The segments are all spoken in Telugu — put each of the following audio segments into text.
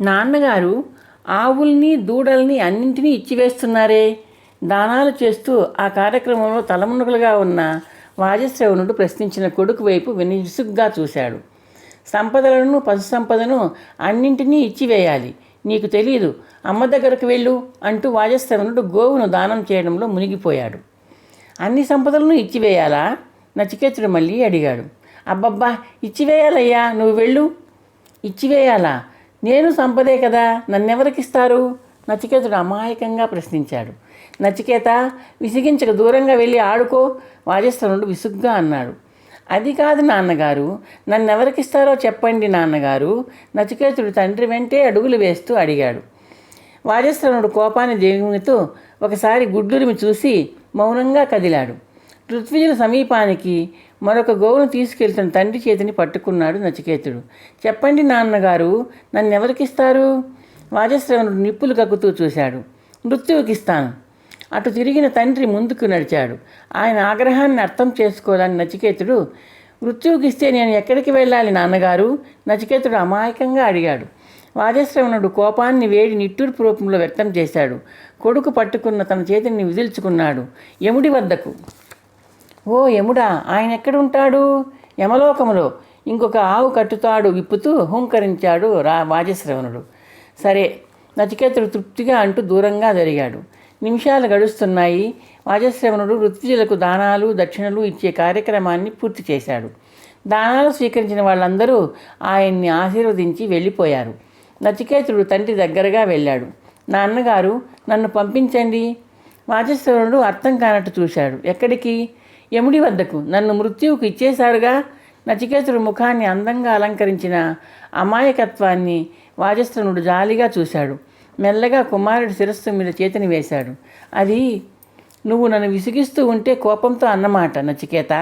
నాన్నగారు ఆవుల్ని దూడల్ని అన్నింటినీ ఇచ్చివేస్తున్నారే? దానాలు చేస్తూ ఆ కార్యక్రమంలో తలమునకలుగా ఉన్న వాజశ్రవణుడు ప్రశ్నించిన కొడుకు వైపు విసుగ్గా చూశాడు. సంపదలను పశు సంపదను అన్నింటినీ ఇచ్చివేయాలి. నీకు తెలియదు అమ్మ దగ్గరకు వెళ్ళు అంటూ వాజశ్రవణుడు గోవును దానం చేయడంలో మునిగిపోయాడు. అన్ని సంపదలను ఇచ్చివేయాలా? నచికేతుడు మళ్ళీ అడిగాడు. అబ్బబ్బా ఇచ్చివేయాలయ్యా నువ్వు వెళ్ళు. ఇచ్చివేయాలా? నేను సంపదే కదా నన్నెవరికిస్తారు? నచికేతుడు అమాయకంగా ప్రశ్నించాడు. నచికేత విసిగించక దూరంగా వెళ్ళి ఆడుకో వాజేశ్వరుడు విసుగ్గా అన్నాడు. అది కాదు నాన్నగారు నన్నెవరికిస్తారో చెప్పండి నాన్నగారు నచికేతుడు తండ్రి వెంటే అడుగులు వేస్తూ అడిగాడు. వాజేశ్వరుడు కోపాన్ని దిగుతూ ఒకసారి గుడ్లురిమి చూసి మౌనంగా కదిలాడు. పృథ్వీజుల సమీపానికి మరొక గోవును తీసుకెళ్తున్న తండ్రి చేతిని పట్టుకున్నాడు నచికేతుడు. చెప్పండి నాన్నగారు నన్నెవరికిస్తారు? వాజశ్రవణుడు నిప్పులు కక్కుతూ చూశాడు. మృత్యువుకిస్తాను. అటు తిరిగిన తండ్రి ముందుకు నడిచాడు. ఆయన ఆగ్రహాన్ని అర్థం చేసుకోవాలని నచికేతుడు మృత్యువుకిస్తే నేను ఎక్కడికి వెళ్ళాలి నాన్నగారు? నచికేతుడు అమాయకంగా అడిగాడు. వాజశ్రవణుడు కోపాన్ని వేడి నిట్టూర్పు రూపంలో వ్యక్తం చేశాడు. కొడుకు పట్టుకున్న తన చేతిని విదిల్చుకున్నాడు. యముడి వద్దకు. ఓ యముడా ఆయన ఎక్కడుంటాడు? యమలోకములో. ఇంకొక ఆవు కట్టుతాడు విప్పుతూ హుంకరించాడు రా వాజశ్రవణుడు సరే నచికేతుడు తృప్తిగా అంటూ దూరంగా జరిగాడు. నిమిషాలు గడుస్తున్నాయి. వాజశ్రవణుడు ఋత్విజులకు దానాలు దక్షిణలు ఇచ్చే కార్యక్రమాన్ని పూర్తి చేశాడు. దానాలు స్వీకరించిన వాళ్ళందరూ ఆయన్ని ఆశీర్వదించి వెళ్ళిపోయారు. నచికేతుడు తండ్రి దగ్గరగా వెళ్ళాడు. నాన్నగారు నన్ను పంపించండి. వాజశ్రవణుడు అర్థం కానట్టు చూశాడు. ఎక్కడికి? యముడి వద్దకు. నన్ను మృత్యువుకు ఇచ్చేశారుగా. నచికేతుడు ముఖాన్ని అందంగా అలంకరించిన అమాయకత్వాన్ని వాజస్త్రనుడు జాలిగా చూశాడు. మెల్లగా కుమారుడి శిరస్సు మీద చేతిని వేశాడు. అది నువ్వు నన్ను విసిగిస్తూ ఉంటే కోపంతో అన్నమాట నచికేత.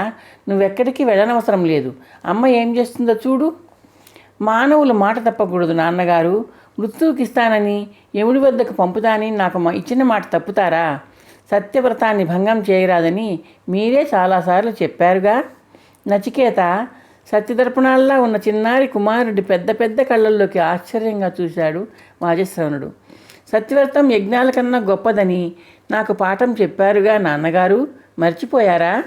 నువ్వెక్కడికి వెళ్ళనవసరం లేదు. అమ్మ ఏం చేస్తుందో చూడు. మానవులు మాట తప్పకూడదు నాన్నగారు. మృత్యువుకిస్తానని యముడి వద్దకు పంపుతానని నాకు ఇచ్చిన మాట తప్పుతారా? సత్యవ్రతాన్ని భంగం చేయరాదని మీరే చాలాసార్లు చెప్పారుగా. నచికేత సత్యదర్పణాల్లా ఉన్న చిన్నారి కుమారుడి పెద్ద పెద్ద కళ్ళల్లోకి ఆశ్చర్యంగా చూశాడు వాజశ్రవణుడు. సత్యవ్రతం యజ్ఞాల కన్నా గొప్పదని నాకు పాఠం చెప్పారుగా నాన్నగారు. మర్చిపోయారా?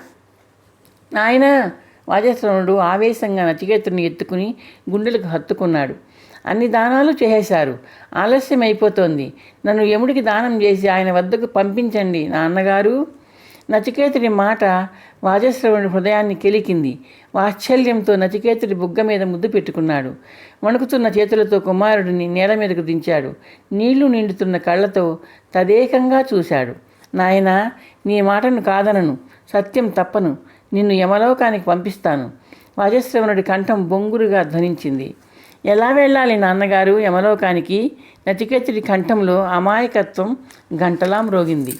నాయనా వాజశ్రవణుడు ఆవేశంగా నచికేతుడిని ఎత్తుకుని గుండెలకు హత్తుకున్నాడు. అన్ని దానాలు చేసేశారు. ఆలస్యం అయిపోతోంది. నన్ను యముడికి దానం చేసి ఆయన వద్దకు పంపించండి నాన్నగారు. నచికేతుడి మాట వాజశ్రవుని హృదయాన్ని కెలికింది. వాత్సల్యంతో నచికేతుడి బుగ్గ మీద ముద్దు పెట్టుకున్నాడు. వణుకుతున్న చేతులతో కుమారుడిని నేల మీదకు దించాడు. నీళ్ళు నిండుతున్న కళ్ళతో తదేకంగా చూశాడు. నాయనా నీ మాటను కాదనను. సత్యం తప్పను. నిన్ను యమలోకానికి పంపిస్తాను. వాజశ్రవణుడి కంఠం బొంగురుగా ధ్వనించింది. ఎలా వెళ్ళాలి నాన్నగారు యమలోకానికి? నచికేతుడి కంఠంలో అమాయకత్వం గంటలా మ్రోగింది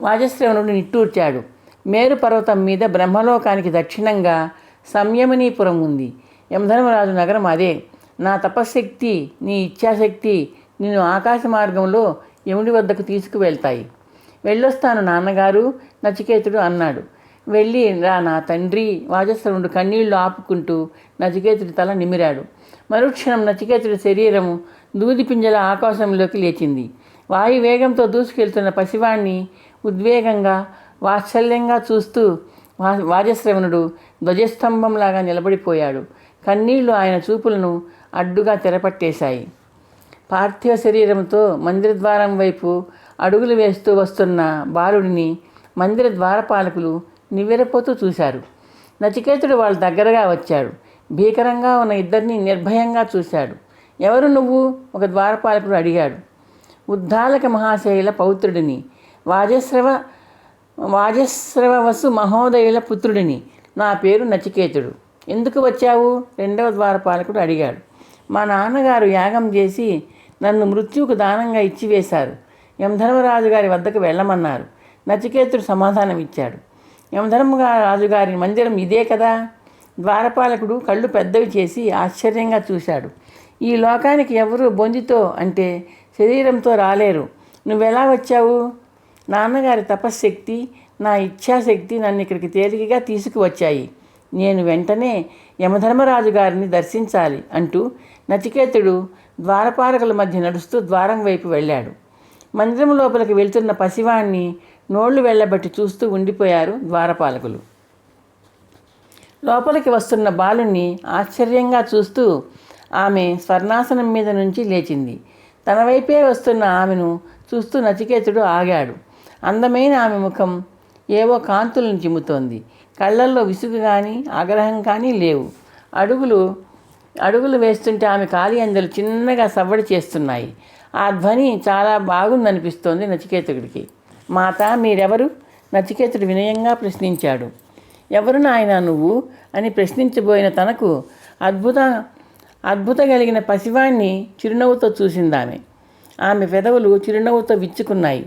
వాజశ్రవణుడు నిట్టూర్చాడు. మేరు పర్వతం మీద బ్రహ్మలోకానికి దక్షిణంగా సంయమనీపురం ఉంది. యమధర్మరాజు నగరం అదే. నా తపశ్శక్తి నీ ఇచ్ఛాశక్తి నిన్ను ఆకాశ మార్గంలో యముడి వద్దకు తీసుకువెళ్తాయి. వెళ్ళొస్తాను నాన్నగారు నచికేతుడు అన్నాడు. వెళ్ళి రా నా తండ్రి వాజశ్రవుడు కన్నీళ్ళు ఆపుకుంటూ నచికేతుడి తల నిమిరాడు. మరుక్షణం నచికేతుడి శరీరము దూది పింజల ఆకాశంలోకి లేచింది. వాయు వేగంతో దూసుకెళ్తున్న పసివాణ్ణి ఉద్వేగంగా వాత్సల్యంగా చూస్తూ వా వాజశ్రవణుడు ధ్వజస్తంభంలాగా నిలబడిపోయాడు. కన్నీళ్ళు ఆయన చూపులను అడ్డుగా తెరపట్టేశాయి. పార్థివ శరీరంతో మందిరద్వారం వైపు అడుగులు వేస్తూ వస్తున్న బాలుడిని మందిర ద్వారపాలకులు నివ్వెరపోతూ చూశారు. నచికేతుడు వాళ్ళ దగ్గరగా వచ్చాడు. భీకరంగా ఉన్న ఇద్దరిని నిర్భయంగా చూశాడు. ఎవరు నువ్వు? ఒక ద్వారపాలకుడు అడిగాడు. ఉద్దాలక మహాశైల పౌత్రుడిని. వాజశ్రవ వాజశ్రవసు మహోదయుల పుత్రుడిని. నా పేరు నచికేతుడు. ఎందుకు వచ్చావు? రెండవ ద్వారపాలకుడు అడిగాడు. మా నాన్నగారు యాగం చేసి నన్ను మృత్యువుకు దానంగా ఇచ్చివేశారు. యమధర్మరాజు గారి వద్దకు వెళ్ళమన్నారు. నచికేతుడు సమాధానం ఇచ్చాడు యమధర్మ రాజుగారి మందిరం ఇదే కదా? ద్వారపాలకుడు కళ్ళు పెద్దవి చేసి ఆశ్చర్యంగా చూశాడు. ఈ లోకానికి ఎవరు బొంజితో అంటే శరీరంతో రాలేరు. నువ్వెలా వచ్చావు? నాన్నగారి తపశ్శక్తి నా ఇచ్ఛాశక్తి నన్ను ఇక్కడికి తేలికగా తీసుకువచ్చాయి. నేను వెంటనే యమధర్మరాజు గారిని దర్శించాలి అంటూ నచికేతుడు ద్వారపాలకుల మధ్య నడుస్తూ ద్వారం వైపు వెళ్ళాడు. మందిరం లోపలికి వెళ్తున్న పసివాణ్ణి నోళ్ళు వెళ్ళబట్టి చూస్తూ ఉండిపోయారు ద్వారపాలకులు. లోపలికి వస్తున్న బాలుణ్ణి ఆశ్చర్యంగా చూస్తూ ఆమె స్వర్ణాసనం మీద నుంచి లేచింది. తన వైపే వస్తున్న ఆమెను చూస్తూ నచికేతుడు ఆగాడు. అందమైన ఆమె ముఖం ఏవో కాంతులను చిమ్ముతోంది. కళ్ళల్లో విసుగు కానీ ఆగ్రహం కానీ లేవు. అడుగులు అడుగులు వేస్తుంటే ఆమె కాలి అందలు చిన్నగా సవ్వడి చేస్తున్నాయి. ఆ ధ్వని చాలా బాగుందనిపిస్తోంది నచికేతుడికి. మాత మీరెవరు? నచికేతుడు వినయంగా ప్రశ్నించాడు. ఎవరు నాయన నువ్వు? అని ప్రశ్నించబోయిన తనకు అద్భుత అద్భుత కలిగిన పసివాణ్ణి చిరునవ్వుతో చూసిందామె. ఆమె పెదవులు చిరునవ్వుతో విచ్చుకున్నాయి.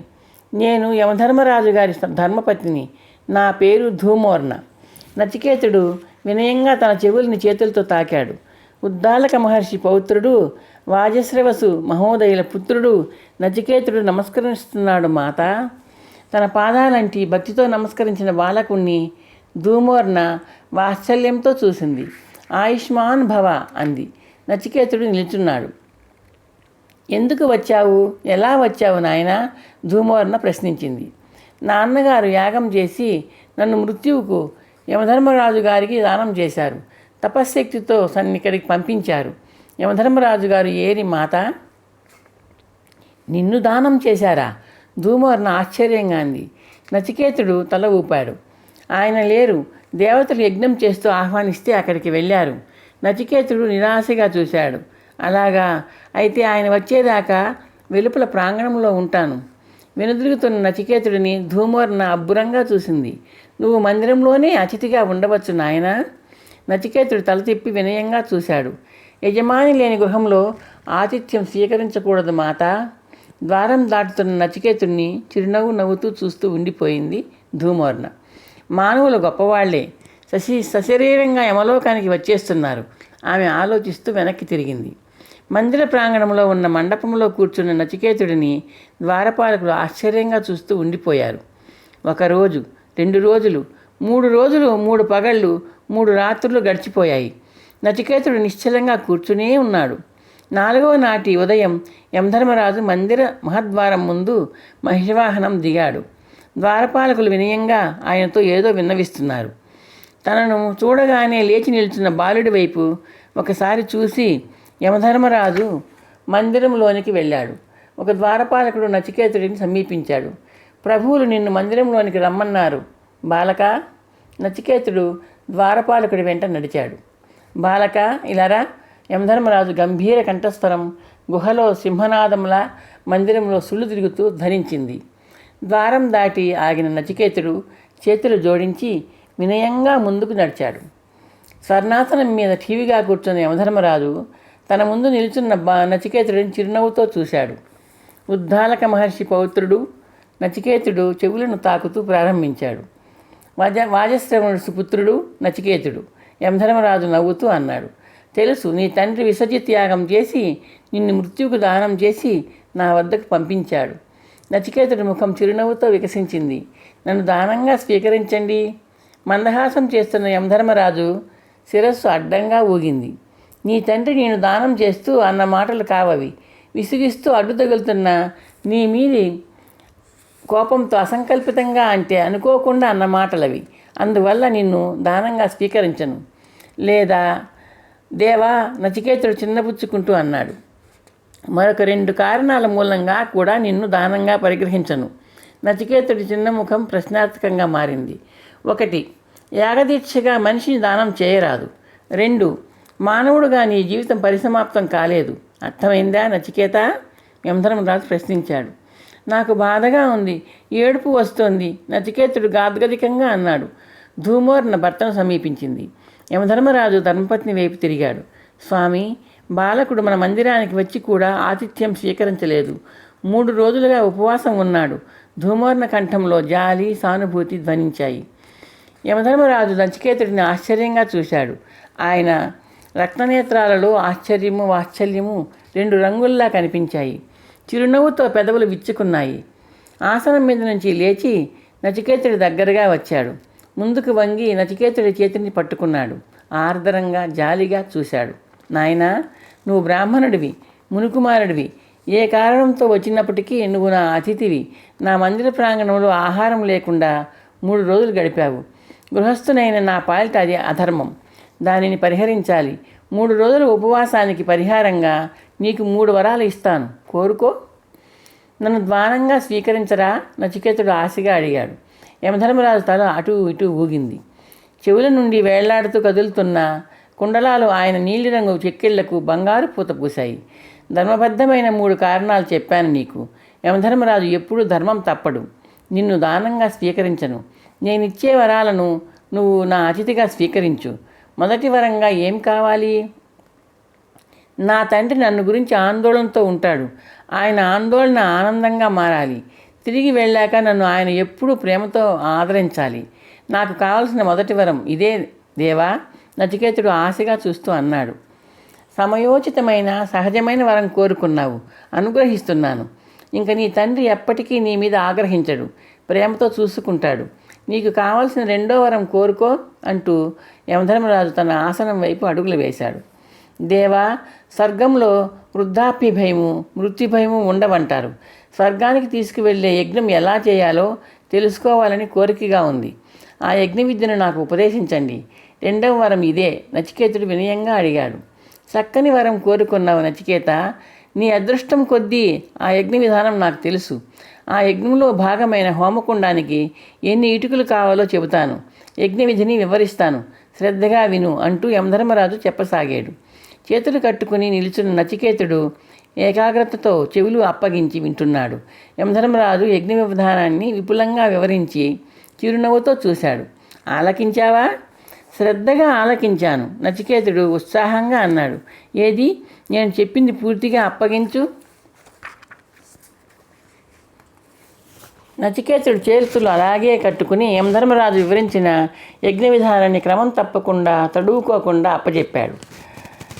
నేను యమధర్మరాజు గారి ధర్మపత్నిని నా పేరు ధూమోర్ణ. నచికేతుడు వినయంగా తన చెవుల్ని చేతులతో తాకాడు. ఉద్దాలక మహర్షి పౌత్రుడు వాజశ్రవసు మహోదయుల పుత్రుడు నచికేతుడు నమస్కరిస్తున్నాడు మాత. తన పాదాలంటి భక్తితో నమస్కరించిన బాలకుణ్ణి ధూమోర్ణ వాత్సల్యంతో చూసింది. ఆయుష్మాన్ భవ అంది. నచికేతుడు నిల్చున్నాడు. ఎందుకు వచ్చావు? ఎలా వచ్చావు నాయన? ధూమోర్ణ ప్రశ్నించింది. నాన్నగారు యాగం చేసి నన్ను మృత్యువుకు యమధర్మరాజు గారికి దానం చేశారు. తపశ్శక్తితో సన్నిక్కడికి పంపించారు. యమధర్మరాజు గారు ఏరి మాత నిన్ను దానం చేశారా? ధూమవర్ణ ఆశ్చర్యంగా అంది. నచికేతుడు తల ఊపాడు. ఆయన లేరు. దేవతలు యజ్ఞం చేస్తూ ఆహ్వానిస్తే అక్కడికి వెళ్ళారు. నచికేతుడు నిరాశగా చూశాడు. అలాగా? అయితే ఆయన వచ్చేదాకా వెలుపల ప్రాంగణంలో ఉంటాను. వెనుదిరుగుతున్న నచికేతుడిని ధూమవర్ణ అబ్బురంగా చూసింది. నువ్వు మందిరంలోనే అతిథిగా ఉండవచ్చు నాయనా. నచికేతుడు తల తిప్పి వినయంగా చూశాడు. యజమాని లేని గృహంలో ఆతిథ్యం స్వీకరించకూడదు మాత. ద్వారం దాటుతున్న నచికేతుడిని చిరునవ్వు నవ్వుతూ చూస్తూ ఉండిపోయింది ధూమవర్ణ మానవులు గొప్పవాళ్ళే. సశి సశరీరంగా యమలోకానికి వచ్చేస్తున్నారు. ఆమె ఆలోచిస్తూ వెనక్కి తిరిగింది. మందిర ప్రాంగణంలో ఉన్న మండపంలో కూర్చున్న నచికేతుడిని ద్వారపాలకులు ఆశ్చర్యంగా చూస్తూ ఉండిపోయారు. ఒకరోజు రెండు రోజులు మూడు రోజులు మూడు పగళ్ళు మూడు రాత్రులు గడిచిపోయాయి. నచికేతుడు నిశ్చలంగా కూర్చునే ఉన్నాడు. నాలుగవ నాటి ఉదయం యమధర్మరాజు మందిర మహద్వారం ముందు మహిషవాహనం దిగాడు. ద్వారపాలకులు వినయంగా ఆయనతో ఏదో విన్నవిస్తున్నారు. తనను చూడగానే లేచి నిల్చున్న బాలుడి వైపు ఒకసారి చూసి యమధర్మరాజు మందిరంలోనికి వెళ్ళాడు. ఒక ద్వారపాలకుడు నచికేతుడిని సమీపించాడు. ప్రభువులు నిన్ను మందిరంలోనికి రమ్మన్నారు. బాలక నచికేతుడు ద్వారపాలకుడి వెంట నడిచాడు. బాలక ఇలారా? యమధర్మరాజు గంభీర కంఠస్వరం గుహలో సింహనాదంలా మందిరంలో సుళ్ళు తిరుగుతూ ధరించింది ద్వారం దాటి ఆగిన నచికేతుడు చేతులు జోడించి వినయంగా ముందుకు నడిచాడు. స్వర్ణాసనం మీద ఠీవిగా కూర్చున్న యమధర్మరాజు తన ముందు నిలుచున్న బా నచికేతుడిని చిరునవ్వుతో చూశాడు. ఉద్దాలక మహర్షి పౌత్రుడు నచికేతుడు చెవులను తాకుతూ ప్రారంభించాడు. వాజ వాజశ్రవణుడు సుపుత్రుడు నచికేతుడు. యమధర్మరాజు నవ్వుతూ అన్నాడు తెలుసు నీ తండ్రి విసర్జి త్యాగం చేసి నిన్ను మృత్యువుకు దానం చేసి నా వద్దకు పంపించాడు. నచికేతుడి ముఖం చిరునవ్వుతో వికసించింది. నన్ను దానంగా స్వీకరించండి. మందహాసం చేస్తున్న యమధర్మరాజు శిరస్సు అడ్డంగా ఊగింది. నీ తండ్రి నేను దానం చేస్తూ అన్న మాటలు కావవి. విసిగిస్తూ అడ్డు తగులుతున్న నీ మీది కోపంతో అసంకల్పితంగా అంటే అనుకోకుండా అన్న మాటలవి. అందువల్ల నిన్ను దానంగా స్వీకరించను. లేదా దేవా నచికేతుడు చిన్నపుచ్చుకుంటూ అన్నాడు. మరొక రెండు కారణాల మూలంగా కూడా నిన్ను దానంగా పరిగ్రహించను. నచికేతుడి చిన్న ముఖం ప్రశ్నార్థకంగా మారింది. ఒకటి యాగదీక్షగా మనిషిని దానం చేయరాదు. రెండు మానవుడుగా నీ జీవితం పరిసమాప్తం కాలేదు. అర్థమైందా నచికేత? యమధర్మరాజు ప్రశ్నించాడు. నాకు బాధగా ఉంది ఏడుపు వస్తోంది నచికేతుడు గాద్గదికంగా అన్నాడు. ధూమోర్న భర్తను సమీపించింది. యమధర్మరాజు ధర్మపత్ని వైపు తిరిగాడు. స్వామి బాలకుడు మన మందిరానికి వచ్చి కూడా ఆతిథ్యం స్వీకరించలేదు. మూడు రోజులుగా ఉపవాసం ఉన్నాడు. ధూమోర్ణ కంఠంలో జాలి సానుభూతి ధ్వనించాయి. యమధర్మరాజు నచికేతుడిని ఆశ్చర్యంగా చూశాడు. ఆయన రక్తనేత్రాలలో ఆశ్చర్యము వాత్సల్యము రెండు రంగుల్లా కనిపించాయి. చిరునవ్వుతో పెదవులు విచ్చుకున్నాయి. ఆసనం మీద నుంచి లేచి నచికేతుడి దగ్గరగా వచ్చాడు. ముందుకు వంగి నచికేతుడి చేతిని పట్టుకున్నాడు. ఆర్ద్రంగా జాలిగా చూశాడు. నాయనా నువ్వు బ్రాహ్మణుడివి మునుకుమారుడివి. ఏ కారణంతో వచ్చినప్పటికీ నువ్వు నా అతిథివి. నా మందిర ప్రాంగణంలో ఆహారం లేకుండా మూడు రోజులు గడిపావు. గృహస్థునైన నా పాలిట అది అధర్మం. దానిని పరిహరించాలి. మూడు రోజుల ఉపవాసానికి పరిహారంగా నీకు మూడు వరాలు ఇస్తాను. కోరుకో. నన్ను ద్వానంగా స్వీకరించరా? నచికేతుడు ఆశగా అడిగాడు. యమధర్మరాజు తల అటు ఇటు ఊగింది. చెవుల నుండి వేళ్ళాడుతూ కదులుతున్న కుండలాలు ఆయన నీలిరంగు చెక్కిళ్ళకు బంగారు పూత పూశాయి. ధర్మబద్ధమైన మూడు కారణాలు చెప్పాను నీకు. యమధర్మరాజు ఎప్పుడూ ధర్మం తప్పడు. నిన్ను దానంగా స్వీకరించను. నేనిచ్చే వరాలను నువ్వు నా అతిథిగా స్వీకరించు. మొదటి వరంగా ఏం కావాలి? నా తండ్రి నన్ను గురించి ఆందోళనతో ఉంటాడు. ఆయన ఆందోళన ఆనందంగా మారాలి. తిరిగి వెళ్ళాక నన్ను ఆయన ఎప్పుడూ ప్రేమతో ఆదరించాలి. నాకు కావలసిన మొదటి వరం ఇదే దేవా నచికేతుడు ఆశగా చూస్తూ అన్నాడు. సమయోచితమైన సహజమైన వరం కోరుకున్నావు. అనుగ్రహిస్తున్నాను. ఇంక నీ తండ్రి ఎప్పటికీ నీ మీద ఆగ్రహించడు. ప్రేమతో చూసుకుంటాడు. నీకు కావలసిన రెండో వరం కోరుకో అంటూ యమధర్మరాజు తన ఆసనం వైపు అడుగులు వేశాడు. దేవా స్వర్గంలో వృద్ధాప్య భయము మృత్యు భయము ఉండవంటారు. స్వర్గానికి తీసుకువెళ్ళే యజ్ఞం ఎలా చేయాలో తెలుసుకోవాలని కోరికగా ఉంది. ఆ యజ్ఞ విద్యను నాకు ఉపదేశించండి. రెండవ వరం ఇదే నచికేతుడు వినయంగా అడిగాడు. చక్కని వరం కోరుకున్నావు నచికేత. నీ అదృష్టం కొద్దీ ఆ యజ్ఞ విధానం నాకు తెలుసు. ఆ యజ్ఞంలో భాగమైన హోమకుండానికి ఎన్ని ఇటుకలు కావాలో చెబుతాను. యజ్ఞ విధిని వివరిస్తాను. శ్రద్ధగా విను అంటూ యమధర్మరాజు చెప్పసాగాడు. చేతులు కట్టుకుని నిలుచున్న నచికేతుడు ఏకాగ్రతతో చెవులు అప్పగించి వింటున్నాడు. యమధర్మరాజు యజ్ఞ విధానాన్ని విపులంగా వివరించి చిరునవ్వుతో చూశాడు. ఆలకించావా? శ్రద్ధగా ఆలకించాను నచికేతుడు ఉత్సాహంగా అన్నాడు. ఏది? నేను చెప్పింది పూర్తిగా అప్పగించు. నచికేతుడు చేతులు అలాగే కట్టుకుని యమధర్మరాజు వివరించిన యజ్ఞ విధానాన్ని క్రమం తప్పకుండా తడువుకోకుండా అప్పచెప్పాడు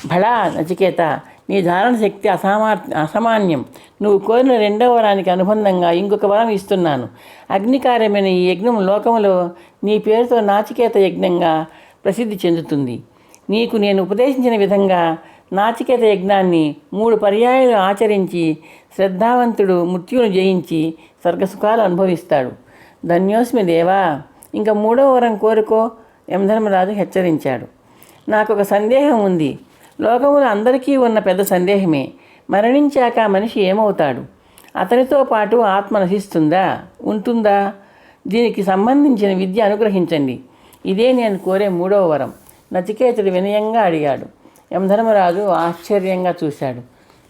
భళా నచికేత నీ ధారణ శక్తి అసామా అసామాన్యం. నువ్వు కోరిన రెండవ వరానికి అనుబంధంగా ఇంకొక వరం ఇస్తున్నాను. అగ్నికార్యమైన ఈ యజ్ఞం లోకంలో నీ పేరుతో నాచికేత యజ్ఞంగా ప్రసిద్ధి చెందుతుంది. నీకు నేను ఉపదేశించిన విధంగా నాచికేత యజ్ఞాన్ని మూడు పర్యాయాలు ఆచరించి శ్రద్ధావంతుడు మృత్యువును జయించి స్వర్గసుఖాలు అనుభవిస్తాడు. ధన్యోస్మి దేవా ఇంకా మూడవ వరం కోరుకో యమధర్మరాజు హెచ్చరించాడు. నాకు ఒక సందేహం ఉంది. లోకములు అందరికీ ఉన్న పెద్ద సందేహమే. మరణించాక మనిషి ఏమవుతాడు? అతనితో పాటు ఆత్మ నశిస్తుందా? ఉంటుందా? దీనికి సంబంధించిన విద్య అనుగ్రహించండి. ఇదే నేను కోరే మూడవ వరం. నచికేతుడు వినయంగా అడిగాడు. యమధర్మరాజు ఆశ్చర్యంగా చూశాడు.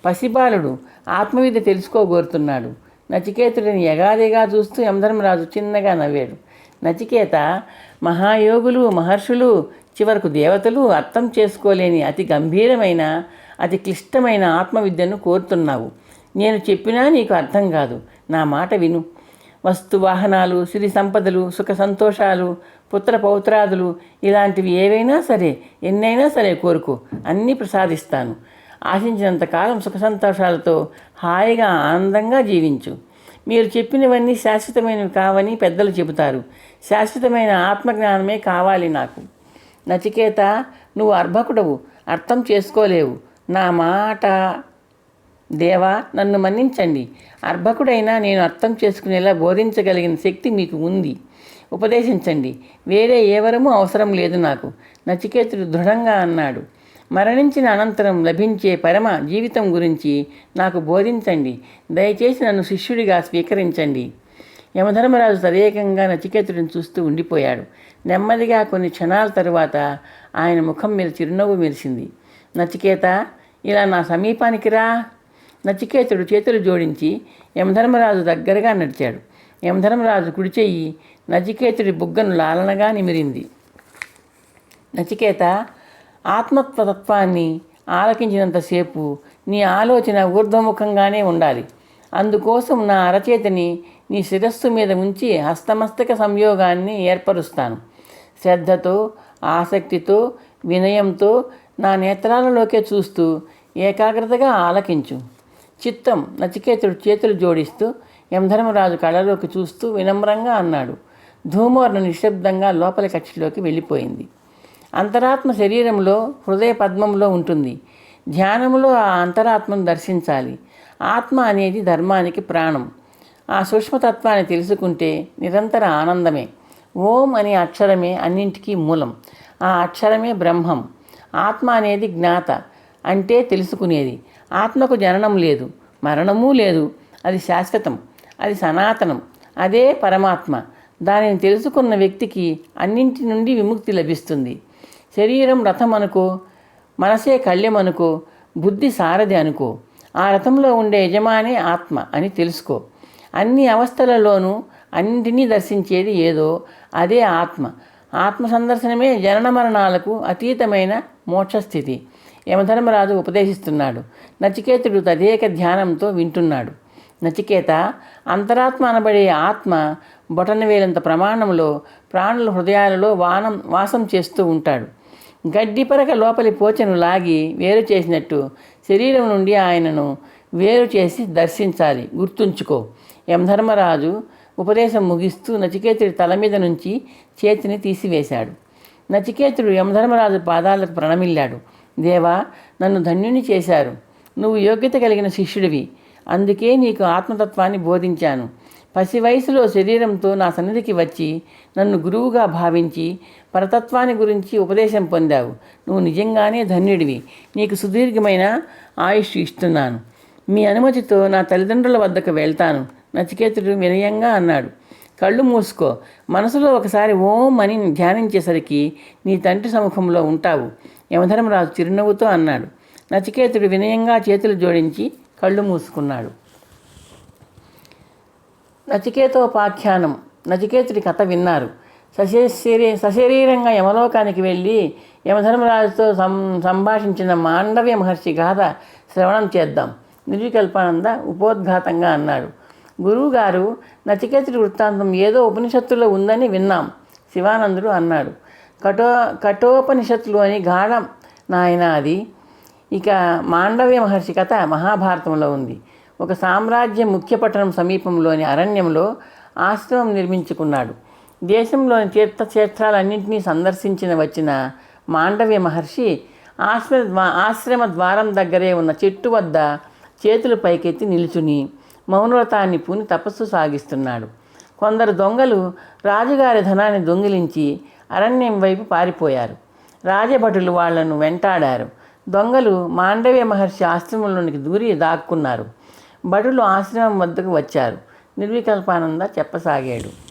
పసిబాలుడు ఆత్మవిద్య తెలుసుకోగోరుతున్నాడు. నచికేతుడిని యగాదిగా చూస్తూ యమధర్మరాజు చిన్నగా నవ్వాడు. నచికేత మహాయోగులు మహర్షులు చివరకు దేవతలు అర్థం చేసుకోలేని అతి గంభీరమైన అతి క్లిష్టమైన ఆత్మవిద్యను కోరుతున్నావు. నేను చెప్పినా నీకు అర్థం కాదు. నా మాట విను. వస్తు వాహనాలు సిరి సంపదలు సుఖ సంతోషాలు పుత్ర పౌత్రాదులు ఇలాంటివి ఏవైనా సరే ఎన్నైనా సరే కోరుకు. అన్నీ ప్రసాదిస్తాను. ఆశించినంత కాలం సుఖ సంతోషాలతో హాయిగా ఆనందంగా జీవించు. మీరు చెప్పినవన్నీ శాశ్వతమైనవి కావని పెద్దలు చెబుతారు. శాశ్వతమైన ఆత్మజ్ఞానమే కావాలి నాకు. నచికేత నువ్వు అర్భకుడవు అర్థం చేసుకోలేవు. నా మాట దేవా నన్ను మన్నించండి. అర్భకుడైనా నేను అర్థం చేసుకునేలా బోధించగలిగిన శక్తి మీకు ఉంది. ఉపదేశించండి. వేరే ఏ అవసరం లేదు నాకు. నచికేతుడు దృఢంగా అన్నాడు. మరణించిన అనంతరం లభించే పరమ జీవితం గురించి నాకు బోధించండి. దయచేసి నన్ను శిష్యుడిగా స్వీకరించండి. యమధర్మరాజు తదేకంగా నచికేతుడిని చూస్తూ ఉండిపోయాడు. నెమ్మదిగా కొన్ని క్షణాల తరువాత ఆయన ముఖం మీద చిరునవ్వు మెరిసింది. నచికేత ఇలా నా సమీపానికి రా. నచికేతుడు చేతులు జోడించి యమధర్మరాజు దగ్గరగా నడిచాడు. యమధర్మరాజు కుడి చెయ్యి నచికేతుడి బుగ్గను లాలనగా నిమిరింది. నచికేత ఆత్మతత్వాన్ని ఆలకించినంతసేపు నీ ఆలోచన ఊర్ధ్వముఖంగానే ఉండాలి. అందుకోసం నా అరచేతిని నీ శిరస్సు మీద ఉంచి హస్తమస్తక సంయోగాన్ని ఏర్పరుస్తాను. శ్రద్ధతో ఆసక్తితో వినయంతో నా నేత్రాలలోకే చూస్తూ ఏకాగ్రతగా ఆలకించు. చిత్తం నచికేతుడు చేతులు జోడిస్తూ యమధర్మరాజు కళ్ళలోకి చూస్తూ వినమ్రంగా అన్నాడు. ధూమవర్ణ నిశ్శబ్దంగా లోపలి కక్షలోకి వెళ్ళిపోయింది. అంతరాత్మ శరీరంలో హృదయ పద్మంలో ఉంటుంది. ధ్యానంలో ఆ అంతరాత్మను దర్శించాలి. ఆత్మ అనేది ధర్మానికి ప్రాణం. ఆ సూక్ష్మతత్వాన్ని తెలుసుకుంటే నిరంతర ఆనందమే. ఓం అనే అక్షరమే అన్నింటికీ మూలం. ఆ అక్షరమే బ్రహ్మం. ఆత్మ అనేది జ్ఞాత. అంటే తెలుసుకునేది. ఆత్మకు జననం లేదు. మరణమూ లేదు. అది శాశ్వతం. అది సనాతనం. అదే పరమాత్మ. దానిని తెలుసుకున్న వ్యక్తికి అన్నింటి నుండి విముక్తి లభిస్తుంది. శరీరం రథం అనుకో మనసే కళ్యం అనుకో బుద్ధి సారథి అనుకో ఆ రథంలో ఉండే యజమానే ఆత్మ అని తెలుసుకో. అన్ని అవస్థలలోనూ అన్నింటినీ దర్శించేది ఏదో అదే ఆత్మ. ఆత్మ సందర్శనమే జనన మరణాలకు అతీతమైన మోక్షస్థితి. యమధర్మరాజు ఉపదేశిస్తున్నాడు. నచికేతుడు తదేక ధ్యానంతో వింటున్నాడు. నచికేత అంతరాత్మ అనబడే ఆత్మ బొటనవేలంత ప్రమాణంలో ప్రాణుల హృదయాలలో వానం వాసం చేస్తూ ఉంటాడు. గడ్డిపరక లోపలి పోచను లాగి వేరు చేసినట్టు శరీరం నుండి ఆయనను వేరు చేసి దర్శించాలి. గుర్తుంచుకో. యమధర్మరాజు ఉపదేశం ముగిస్తూ నచికేతుడి తల మీద నుంచి చేతిని తీసివేశాడు. నచికేతుడు యమధర్మరాజు పాదాలకు ప్రణమిల్లాడు. దేవా నన్ను ధన్యుని చేశారు. నువ్వు యోగ్యత కలిగిన శిష్యుడివి. అందుకే నీకు ఆత్మతత్వాన్ని బోధించాను. పసి వయసులో శరీరంతో నా సన్నిధికి వచ్చి నన్ను గురువుగా భావించి పరతత్వాన్ని గురించి ఉపదేశం పొందావు. నువ్వు నిజంగానే ధన్యుడివి. నీకు సుదీర్ఘమైన ఆయుష్ ఇస్తున్నాను. మీ అనుమతితో నా తల్లిదండ్రుల వద్దకు వెళ్తాను. నచికేతుడు వినయంగా అన్నాడు. కళ్ళు మూసుకో. మనసులో ఒకసారి ఓం అని ధ్యానించేసరికి నీ తండ్రి సముఖంలో ఉంటావు. యమధర్మరాజు చిరునవ్వుతో అన్నాడు. నచికేతుడు వినయంగా చేతులు జోడించి కళ్ళు మూసుకున్నాడు. నచికేతోపాఖ్యానం. నచికేతుడి కథ విన్నారు. సశరీ సశరీరంగా యమలోకానికి వెళ్ళి యమధర్మరాజుతో సం సంభాషించిన మాండవ్య మహర్షి గాథ శ్రవణం చేద్దాం. నిర్వికల్పానంద ఉపోద్ఘాతంగా అన్నాడు. గురువుగారు నచికేతుడి వృత్తాంతం ఏదో ఉపనిషత్తులో ఉందని విన్నాం. శివానందుడు అన్నాడు. కఠో కఠోపనిషత్తులు అని గాఢం నాయన అది. ఇక మాండవ్య మహర్షి కథ మహాభారతంలో ఉంది. ఒక సామ్రాజ్యం ముఖ్య పట్టణం సమీపంలోని అరణ్యంలో ఆశ్రమం నిర్మించుకున్నాడు. దేశంలోని తీర్థక్షేత్రాలన్నింటినీ సందర్శించిన వచ్చిన మాండవ్య మహర్షి ఆశ్రమ ఆశ్రమ ద్వారం దగ్గరే ఉన్న చెట్టు వద్ద చేతులు పైకెత్తి నిలుచుని మౌనవ్రతాన్ని పూని తపస్సు సాగిస్తున్నాడు. కొందరు దొంగలు రాజుగారి ధనాన్ని దొంగిలించి అరణ్యం వైపు పారిపోయారు. రాజభటులు వాళ్ళను వెంటాడారు. దొంగలు మాండవ్య మహర్షి ఆశ్రమంలోనికి దూరి దాక్కున్నారు. భటులు ఆశ్రమం వద్దకు వచ్చారు. నిర్వికల్పానంద చెప్పసాగాడు.